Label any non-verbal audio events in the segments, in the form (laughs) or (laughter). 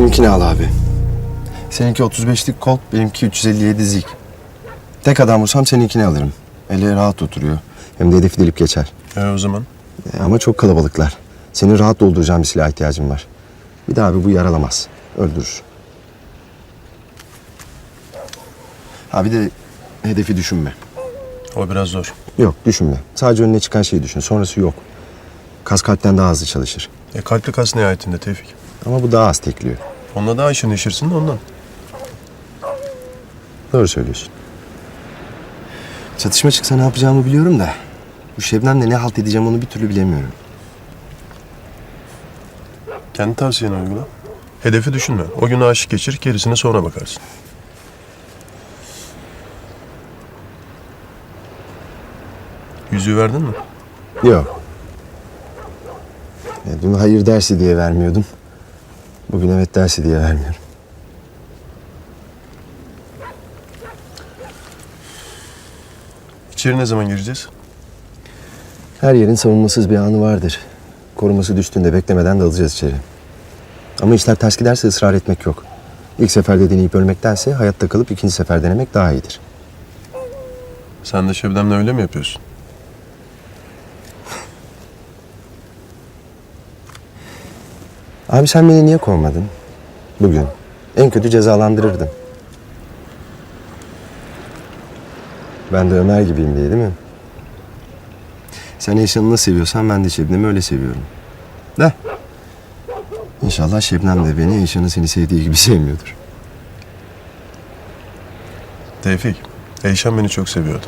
benimkini al abi. Seninki 35'lik Colt, benimki 357 Zik. Tek adam vursam seninkini alırım. Eli rahat oturuyor. Hem de hedefi delip geçer. E o zaman? E, ama çok kalabalıklar. Seni rahat dolduracağım bir silah ihtiyacım var. Bir de abi bu yaralamaz. Öldürür. Ha bir de hedefi düşünme. O biraz zor. Yok düşünme. Sadece önüne çıkan şeyi düşün. Sonrası yok. Kas kalpten daha hızlı çalışır. E kalpli kas nihayetinde Tevfik. Ama bu daha az tekliyor. Onunla daha işin neşirsin de ondan. Doğru söylüyorsun. Çatışma çıksa ne yapacağımı biliyorum da... ...bu Şebnem'le ne halt edeceğim onu bir türlü bilemiyorum. Kendi tavsiyeni uygula. Hedefi düşünme. O gün aşık geçir, gerisine sonra bakarsın. Yüzüğü verdin mi? Yok. Ya dün hayır dersi diye vermiyordum. Bugün evet dersi diye vermiyorum. İçeri ne zaman gireceğiz? Her yerin savunmasız bir anı vardır. Koruması düştüğünde beklemeden dalacağız içeri. Ama işler ters giderse ısrar etmek yok. İlk seferde deneyip ölmektense hayatta kalıp ikinci sefer denemek daha iyidir. Sen de Şebnem'le öyle mi yapıyorsun? Abi sen beni niye kovmadın? Bugün. En kötü cezalandırırdın. Ben de Ömer gibiyim diye değil mi? Sen nasıl seviyorsan ben de Şebnem'i öyle seviyorum. De. İnşallah Şebnem de beni Eşan'ın seni sevdiği gibi (laughs) sevmiyordur. Tevfik, Eyşan beni çok seviyordu.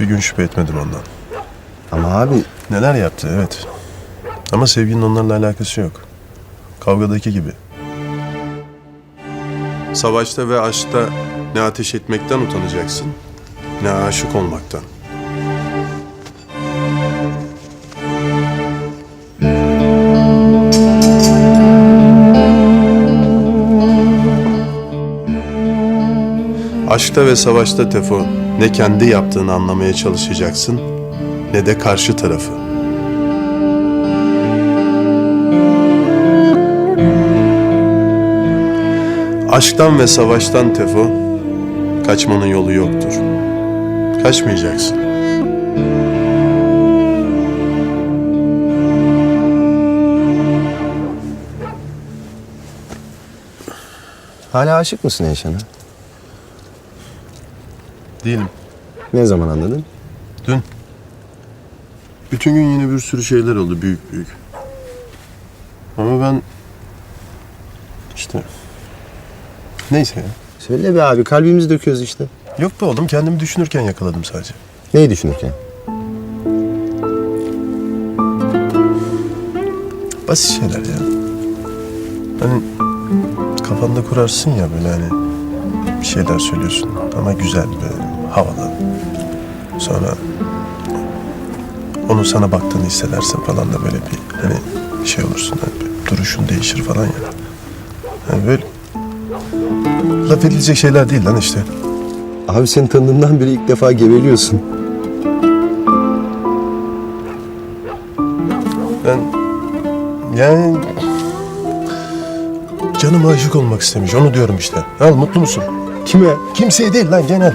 Bir gün şüphe etmedim ondan. Ama abi Neler yaptı, evet. Ama sevginin onlarla alakası yok. Kavgadaki gibi. Savaşta ve aşkta ne ateş etmekten utanacaksın, ne aşık olmaktan. Aşkta ve savaşta Tefo ne kendi yaptığını anlamaya çalışacaksın ne de karşı tarafı. Aşktan ve savaştan Tefo kaçmanın yolu yoktur. Kaçmayacaksın. hala aşık mısın Eşan'a? Değilim. Ne zaman anladın? Dün. Bütün gün yine bir sürü şeyler oldu büyük büyük. Ama ben işte neyse ya. Söyle be abi kalbimizi döküyoruz işte. Yok be oğlum kendimi düşünürken yakaladım sadece. Neyi düşünürken? Basit şeyler ya. Hani kafanda kurarsın ya böyle hani bir şeyler söylüyorsun ama güzel böyle havalı. Sonra onun sana baktığını hissedersin falan da böyle bir hani şey olursun hani bir duruşun değişir falan ya. Hani böyle laf edilecek şeyler değil lan işte. Abi seni tanıdığımdan beri ilk defa geveliyorsun. Ben yani canım aşık olmak istemiş onu diyorum işte. Al mutlu musun? Kime? Kimseye değil lan genel.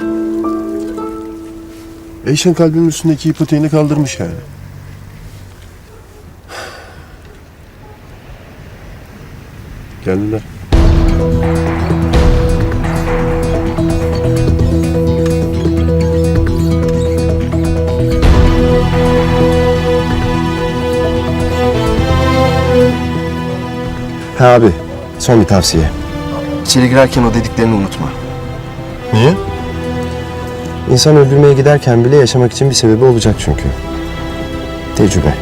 Eyşan kalbimin üstündeki ipoteğini kaldırmış yani. Geldiler. Ha abi son bir tavsiye. İçeri girerken o dediklerini unutma. Niye? İnsan öldürmeye giderken bile yaşamak için bir sebebi olacak çünkü. Tecrübe.